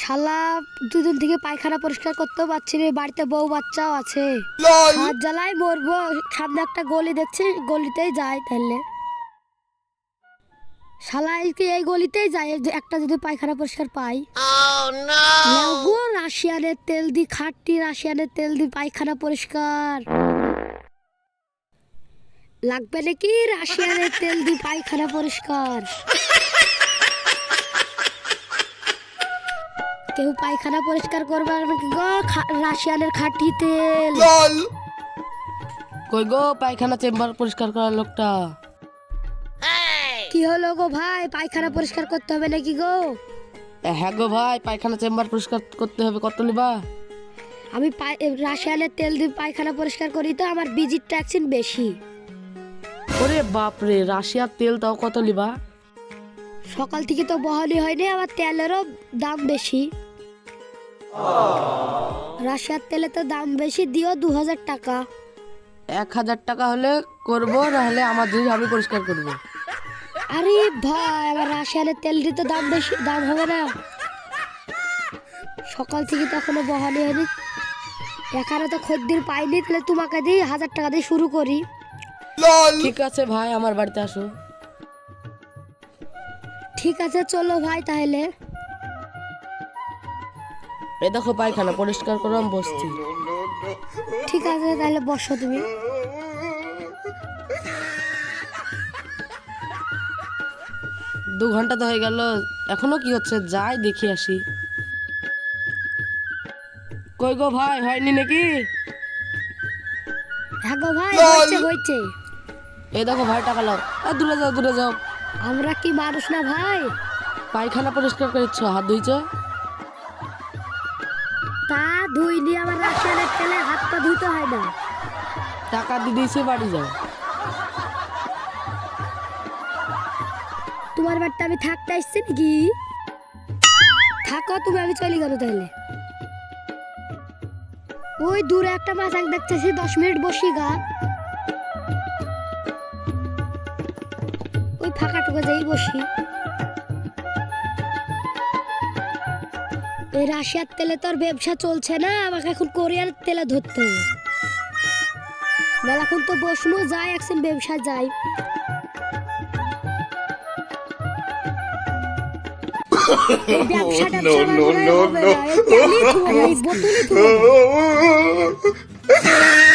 শালা দুদিন থেকে পায়খানা পরিষ্কার করতেও পারছি না বাড়িতে বউ বাচ্চাও আছে। হাত জ্বালাই মরবো সামনে একটা গলি দেখছি গলিতেই যাই তাহলে। শালা এই গলিতেই যাই একটা যদি পায়খানা পরিষ্কার পাই। লাগো রাশিয়ানের তেল দি খাটটি রাশিয়ানের তেল দি পায়খানা পরিষ্কার। লাগবে নাকি রাশিয়ানের তেল দি পায়খানা পরিষ্কার? কেউ পায়খানা পরিষ্কার করবে আর নাকি গো রাশিয়ানের খাঁটি তেল। কই গো পায়খানা চেম্বার পরিষ্কার করার লোকটা? কি হলো গো ভাই? পায়খানা পরিষ্কার করতে হবে নাকি গো? হ্যাঁ গো ভাই পায়খানা চেম্বার পরিষ্কার করতে হবে কত লিবা আমি পাই- রাশিয়ানের তেল দিয়ে পায়খানা পরিষ্কার করি তো আমার বিজির ট্যাক্সিন বেশি। ওরে বাপরে রাশিয়ার তেল তাও কত লিবা সকাল থেকে তো বহালি হয়নি আমার তেলেরও দাম বেশি। রাশিয়ার তেলে তো দাম বেশি দিও দু হাজার টাকা। এক হাজার টাকা হলে করব নাহলে আমার দুই আমি পরিষ্কার করব। আরে ভাই আমার রাশিয়ানের তেল দিয়ে তো দাম বেশি দাম হবে না। সকাল থেকে তো এখনও বহালি হয়নি। এখানে তো খদ্দির পাইনি তাহলে তোমাকে দিই হাজার টাকা দিয়ে শুরু করি। ঠিক আছে ভাই আমার বাড়িতে আসো। ঠিক আছে চলো ভাই তাহলে। এই দেখো পায়খানা পরিষ্কার করো আমি বসছি। ঠিক আছে তাহলে বসো তুমি। দু ঘণ্টা তো হয়ে গেল এখনও কি হচ্ছে? যাই দেখি আসি। কই গো ভাই হয়নি নাকি? হ্যাঁ গো ভাই হয়েছে হয়েছে। এই দেখো ভাই টাকা লাও আর দূরে যাও দূরে যাও। আমরা কি মানুষ না ভাই? পায়খানা পরিষ্কার করেছ হাত ধুইছো? তা ধুইনি আমার রাশিয়ানের তেলে হাত পা ধুইতে হয় না। টাকা দিয়ে দিয়েছে বাড়ি যাও। তোমার বাড়িতে আমি থাকতে আসছি নাকি? থাকো তুমি আমি চলে গেল তাহলে। ওই দূরে একটা মাছ দেখতেছি দশ মিনিট বসি গা। ওই ফাঁকা টুকু যাই বসি। এই রাশিয়ার তেলে তোর ব্যবসা চলছে না আমাকে এখন কোরিয়ার তেলে ধরতে হবে। মেলাখন তো বসল যাই একদিন ব্যবসা যাই। ব্যবসাটা হবে না। এই